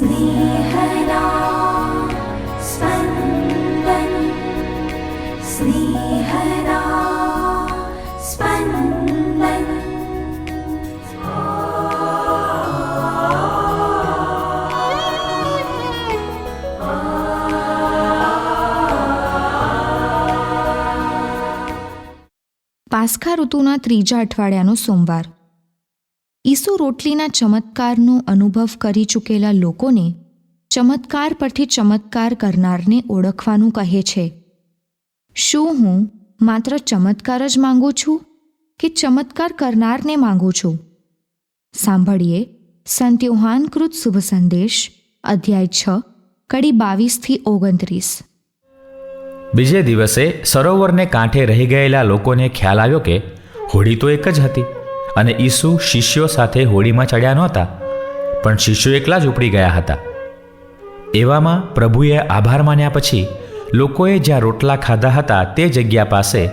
स्नेहदा स्पन्दन् स्नेहदा स्पन्दन् પાસ્ખા ઋતુના ત્રીજા અઠવાડિયાનો સોમવાર ઈસુ રોટલીના ચમત્કારનો અનુભવ કરી ચૂકેલા લોકોને ચમત્કાર પરથી ચમત્કાર કરનારને ઓળખવાનું કહે છે. શું હું માત્ર ચમત્કાર જ માંગુ છું કે ચમત્કાર કરનારને માંગુ છું? સાંભળીએ સંત યોહાનકૃત શુભ સંદેશ, અધ્યાય છ, કડી બાવીસથી ઓગણત્રીસ. બીજે દિવસે સરોવરને કાંઠે રહી ગયેલા લોકોને ખ્યાલ આવ્યો કે હોડી તો એક જ હતી. અને ઈસુ શિષ્યો સાથે હોડીમાં ચડ્યા નહોતા, પણ શિષ્યો એકલા જ ઉપડી ગયા હતા. એવામાં પ્રભુએ આભાર માન્યા પછી લોકોએ જ્યાં રોટલા ખાધા હતા તે જગ્યા પાસે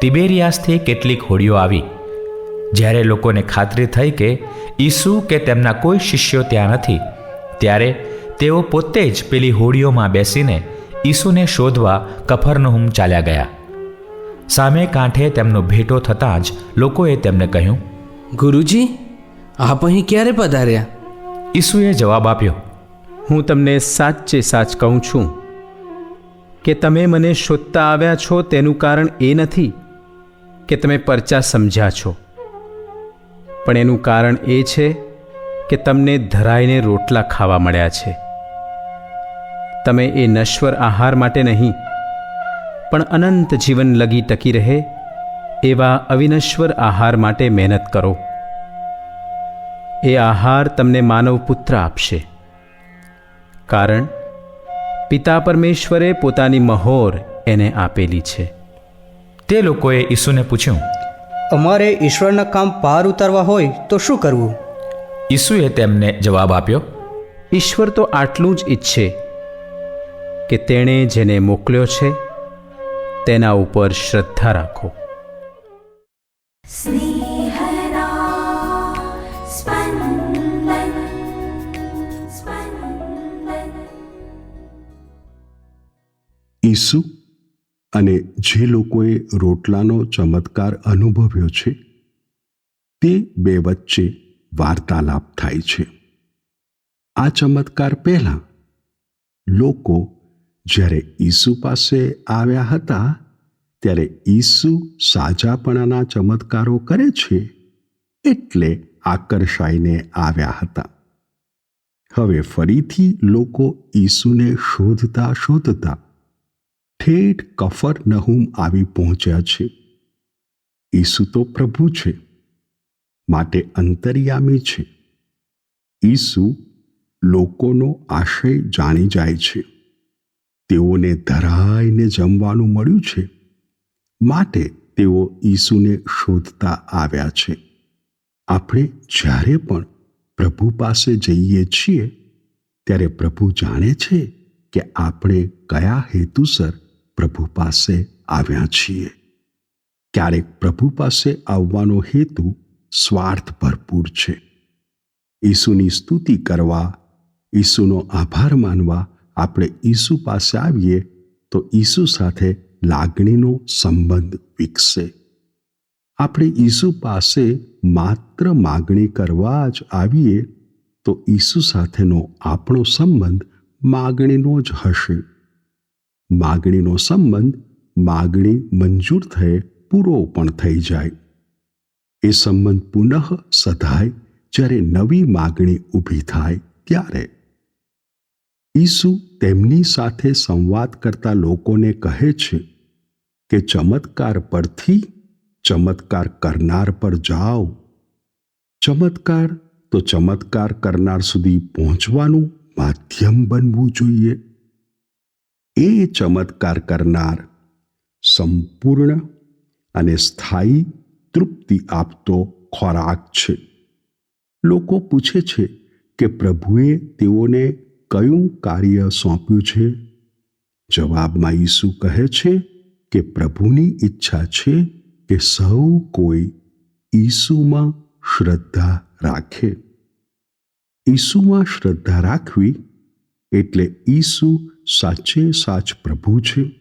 તિબેરિયાસથી કેટલીક હોડીઓ આવી. જ્યારે લોકોને ખાતરી થઈ કે ઈસુ કે તેમના કોઈ શિષ્યો ત્યાં નથી, ત્યારે તેઓ પોતે જ પેલી હોડીઓમાં બેસીને ઈસુને શોધવા કફરનહુમ ચાલ્યા ગયા. સામે કાંઠે તેમનો ભેટો થતાં જ લોકોએ તેમને કહ્યું ગુરુજી, આપ અહીં ક્યારે પધાર્યા? ઈસુએ જવાબ આપ્યો, હું તમને સાચે સાચ કહું છું કે તમે મને શોધતા આવ્યા છો તેનું કારણ એ નથી કે તમે પરચા સમજ્યા છો. પણ એનું કારણ એ છે કે તમને ધરાઈને રોટલા ખાવા મળ્યા છે. તમે એ નશ્વર આહાર માટે નહીં, પણ અનંત જીવન લગી ટકી રહે એવા અવિનશ્વર આહાર માટે મહેનત કરો. એ આહાર તમને માનવ પુત્ર આપશે. કારણ પિતા પરમેશ્વરે પોતાની મહોર એને આપેલી છે. તે લોકોએ ઈસુને પૂછ્યું અમારે ઈશ્વરના કામ પાર ઉતારવા હોય તો શું કરવું? ઈસુએ તેમને જવાબ આપ્યો ઈશ્વર તો આટલું જ ઈચ્છે કે તેણે જેને મોકલ્યો છે તેના ઉપર શ્રદ્ધા રાખો. ઈસુ અને જે લોકોએ રોટલાનો ચમત્કાર અનુભવ્યો છે, તે બે વચ્ચે વાર્તાલાપ થાય છે. આ ચમત્કાર પહેલાં લોકો જ્યારે ઈસુ પાસે આવ્યા હતા ત્યારે ઈસુ સાજાપણાના ચમત્કારો કરે છે એટલે આકર્ષાઈને આવ્યા હતા. હવે ફરીથી લોકો ઈસુને શોધતા શોધતા ઠેઠ કફર નહુમ આવી પહોંચ્યા છે. ઈસુ તો પ્રભુ છે, માટે અંતર્યામી છે. ઈસુ લોકોનો આશય જાણી જાય છે. તેઓને ધરાઈને જમવાનું મળ્યું છે. માટે તેઓ ઈસુને શોધતા આવ્યા છે. આપણે જ્યારે પણ પ્રભુ પાસે જઈએ છીએ, ત્યારે પ્રભુ જાણે છે કે આપણે કયા હેતુસર પ્રભુ પાસે આવ્યા છીએ. ક્યારેક પ્રભુ પાસે આવવાનો હેતુ સ્વાર્થ ભરપૂર છે. ઈસુની સ્તુતિ કરવા, ઈસુનો આભાર માનવા આપણે ઈસુ પાસે આવીએ તો ઈસુ સાથે લાગણીનો સંબંધ વિકસે. આપણે ઈસુ પાસે માત્ર માગણી કરવા જ આવીએ, તો ઈસુ સાથેનો આપણો સંબંધ માગણીનો જ હશે. માગણીનો સંબંધ માગણી મંજૂર થયે પૂરો પણ થઈ જાય. એ સંબંધ પુનઃ સધાય જ્યારે નવી માગણી ઊભી થાય ત્યારે. ઈસુ તેમની સાથે સંવાદ કરતા લોકોને કહે છે કે ચમત્કાર પરથી ચમત્કાર કરનાર પર જાઓ. ચમત્કાર તો ચમત્કાર કરનાર સુધી પહોંચવાનું માધ્યમ બનવું જોઈએ. એ ચમત્કાર કરનાર સંપૂર્ણ અને સ્થાયી તૃપ્તિ આપતો ખોરાક છે. લોકો પૂછે છે કે પ્રભુએ તેઓને કયું કાર્ય સોંપ્યું છે? જવાબમાં ઈસુ કહે છે કે પ્રભુની ઈચ્છા છે કે સૌ કોઈ ઈસુમાં શ્રદ્ધા રાખે. ઈસુમાં શ્રદ્ધા રાખવી એટલે ઈસુ સાચે સાચ પ્રભુ છે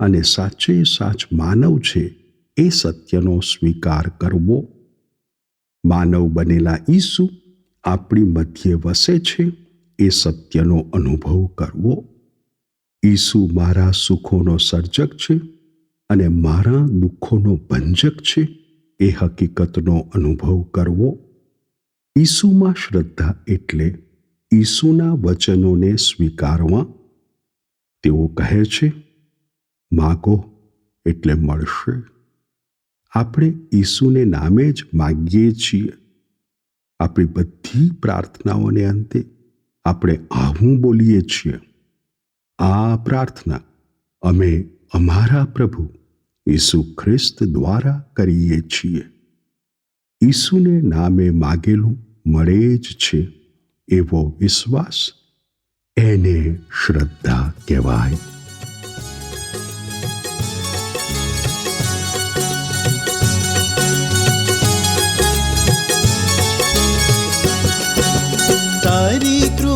અને સાચે સાચ માનવ છે એ સત્યનો સ્વીકાર કરવો. માનવ બનેલા ઈસુ આપણી મધ્યે વસે છે એ સત્યનો અનુભવ કરવો? ઈસુ મારા સુખોનો સર્જક છે અને મારા દુઃખોનો ભંજક છે એ હકીકતનો અનુભવ કરવો? ઈસુમાં શ્રદ્ધા એટલે ઈસુના વચનોને સ્વીકારવા? તેઓ કહે છે, માગો એટલે મળશે. આપણે ઈસુને નામે જ માગીએ છીએ. આપણી બધી પ્રાર્થનાઓને અંતે આપણે આવું બોલીએ છીએ. આ પ્રાર્થના અમે અમારા પ્રભુ ઈસુ ખ્રિસ્ત દ્વારા કરીએ છીએ. ઈસુને નામે માગેલું મળે જ છે એવો વિશ્વાસ એને શ્રદ્ધા કહેવાય.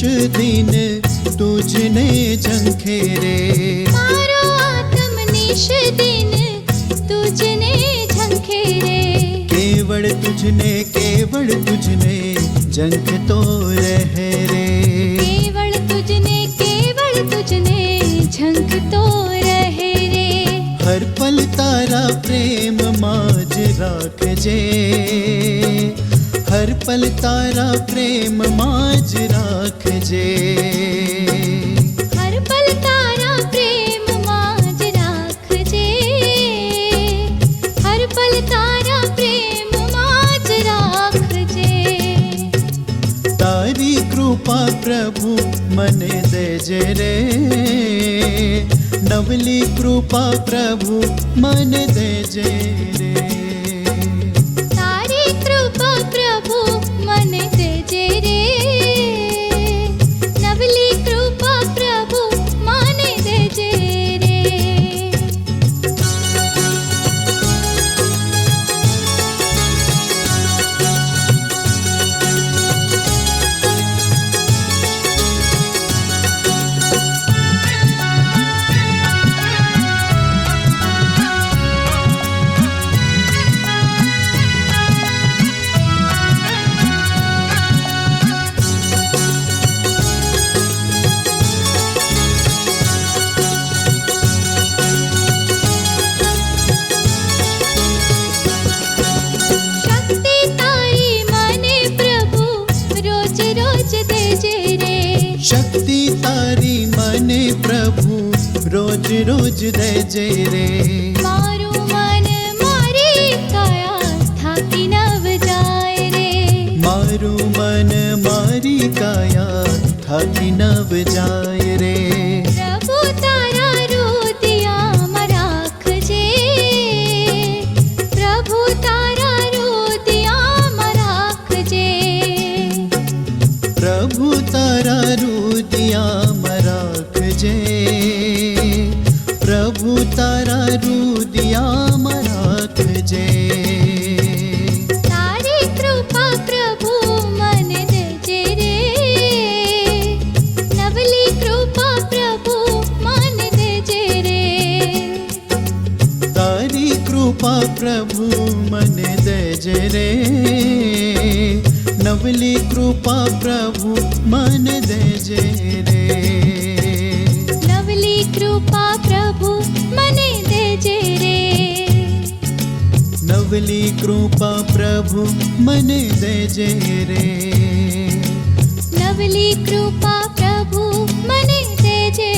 આત્મનિશ દિન તુજને ઝંખે રે મારો આત્મનિશ દિન તુજને ઝંખે રે કેવળ તુજને કેવળ તુજને ઝંખતો રહે રે કેવળ તુજને કેવળ તુજને ઝંખતો રહે રે હર પલ તારા પ્રેમમાં જ રાખજે હર પલ તારા પ્રેમમાં જ રાખજે હર પલ તારા પ્રેમમાં જ રાખજે હર પલ તારા પ્રેમમાં જ રાખજે તારી કૃપા પ્રભુ મને દેજે રે નવલી કૃપા પ્રભુ મને દેજે રે પ્રભુ મને રોજ રોજ દેજે રે. મારું મન મારી કાયા થાકી નવ જાય રે. મારું મન મારી કાયા થાકી નવ જાય આપની કૃપા પ્રભુ મન દેજે રે નવલી કૃપા પ્રભુ મને દેજે રે નવલી કૃપા પ્રભુ મને દેજે રે નવલી કૃપા પ્રભુ મને દેજે